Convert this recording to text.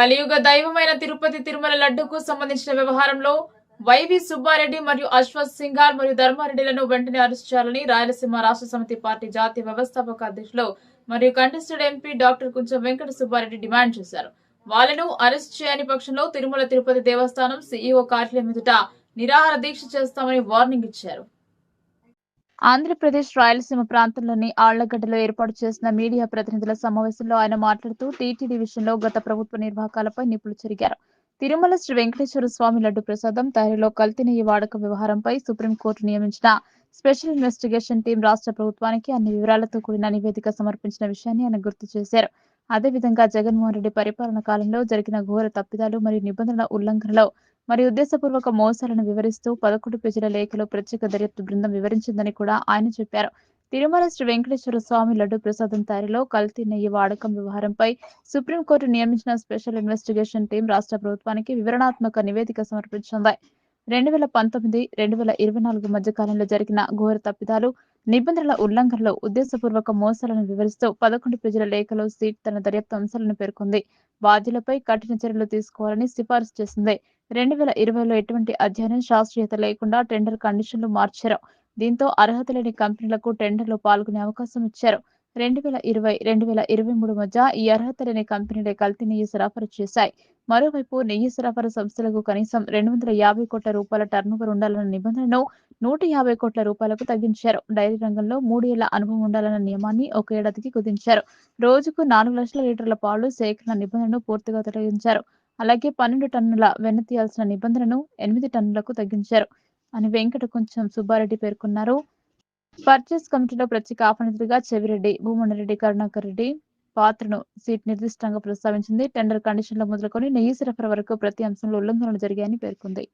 కలియుగ దైవమైన తిరుపతి తిరుమల లడ్డుకు సంబంధించిన వ్యవహారంలో వైవి సుబ్బారెడ్డి మరియు అశ్వత్ సింఘాల్ మరియు ధర్మారెడ్డిలను వెంటనే అరెస్ట్ చేయాలని రాయలసీమ రాష్ట్ర సమితి పార్టీ జాతీయ వ్యవస్థాపక అధ్యక్షులు మరియు contested MP doctor Kuncham Venkata Subbareddy demand చేశారు. వాళ్ళను అరెస్ట్ చేయని పక్షంలో తిరుమల తిరుపతి దేవస్థానం సీఈఓ కార్యాలయం ఎదుట నిరాహార దీక్ష చేస్తామని వార్నింగ్ ఇచ్చారు. ఆంధ్రప్రదేశ్ రాయలసీమ ప్రాంతంలోని ఆళ్ళగడ్డలో ఏర్పాటు చేసిన మీడియా ప్రతినిధుల సమావేశంలో ఆయన మాట్లాడుతూ టీటీడీ విషయంలో గత ప్రభుత్వ నిర్వాహకాలపై నిపుణులు జరిగారు తిరుమల శ్రీ వెంకటేశ్వర స్వామి లడ్డు ప్రసాదం తయారీలో కల్తీ వాడక వ్యవహారంపై సుప్రీంకోర్టు నియమించిన స్పెషల్ ఇన్వెస్టిగేషన్ టీం రాష్ట్ర ప్రభుత్వానికి అన్ని వివరాలతో కూడిన నివేదిక సమర్పించిన విషయాన్ని ఆయన గుర్తు చేశారు. అదేవిధంగా జగన్మోహన్ రెడ్డి పరిపాలన కాలంలో జరిగిన ఘోర తప్పిదాలు మరియు నిబంధనల ఉల్లంఘనలో మరియు ఉద్దేశపూర్వక మోసాలను వివరిస్తూ పదకొండు పేజీల లేఖలో ప్రత్యేక దర్యాప్తు బృందం వివరించిందని కూడా ఆయన చెప్పారు. తిరుమల శ్రీ వెంకటేశ్వర స్వామి లడ్డు ప్రసాదం తయారీలో కల్తీ నెయ్యి వాడకం వ్యవహారంపై సుప్రీంకోర్టు నియమించిన స్పెషల్ ఇన్వెస్టిగేషన్ టీం రాష్ట్ర ప్రభుత్వానికి వివరణాత్మక నివేదిక సమర్పించింది. రెండు వేల పంతొమ్మిది రెండు వేల ఇరవై నాలుగు మధ్య కాలంలో జరిగిన ఘోర తప్పిదాలు నిబంధనల ఉల్లంఘనలో ఉద్దేశపూర్వక మోసాలను వివరిస్తూ పదకొండు పేజీల లేఖలో సీట్ తన దర్యాప్తు అంశాలను పేర్కొంది. బాధ్యులపై కఠిన చర్యలు తీసుకోవాలని సిఫారసు చేసింది. రెండు వేల ఇరవైలో ఎటువంటి అధ్యయనం శాస్త్రీయత లేకుండా టెండర్ కండిషన్లు మార్చారు. దీంతో అర్హత లేని కంపెనీలకు టెండర్లో పాల్గొనే అవకాశం ఇచ్చారు. రెండు వేల ఇరవై రెండు వేల ఇరవై మూడు మధ్య ఈ అర్హత లేని కంపెనీలే కల్తీ నెయ్యి సరఫరా చేశాయి. మరోవైపు నెయ్యి సరఫరా సంస్థలకు కనీసం రెండు వందల యాభై కోట్ల రూపాయల టర్నోవర్ ఉండాలన్న నిబంధనను నూట యాభై కోట్ల రూపాయలకు తగ్గించారు. డైరీ రంగంలో మూడేళ్ళ అనుభవం ఉండాలన్న నియమాన్ని ఒక ఏడాదికి కుదించారు. రోజుకు నాలుగు లక్షల లీటర్ల పాలు సేకరణ నిబంధనను పూర్తిగా తొలగించారు. అలాగే పన్నెండు టన్నుల వెన్న తీయాల్సిన నిబంధనను ఎనిమిది టన్నులకు తగ్గించారు. అని వెంకట కొంచెం సుబ్బారెడ్డి పేర్కొన్నారు. పర్చేస్ కమిటీలో ప్రత్యేక ఆహ్వానితుడిగా చెవిరెడ్డి భూమణరెడ్డి కరుణాకర్ రెడ్డి పాత్రను సీట్ నిర్దిష్టంగా ప్రస్తావించింది. టెండర్ కండిషన్ల మొదలుకొని నెయ్యి సరఫరా వరకు ప్రతి అంశంలో ఉల్లంఘనలు జరిగాయని పేర్కొంది.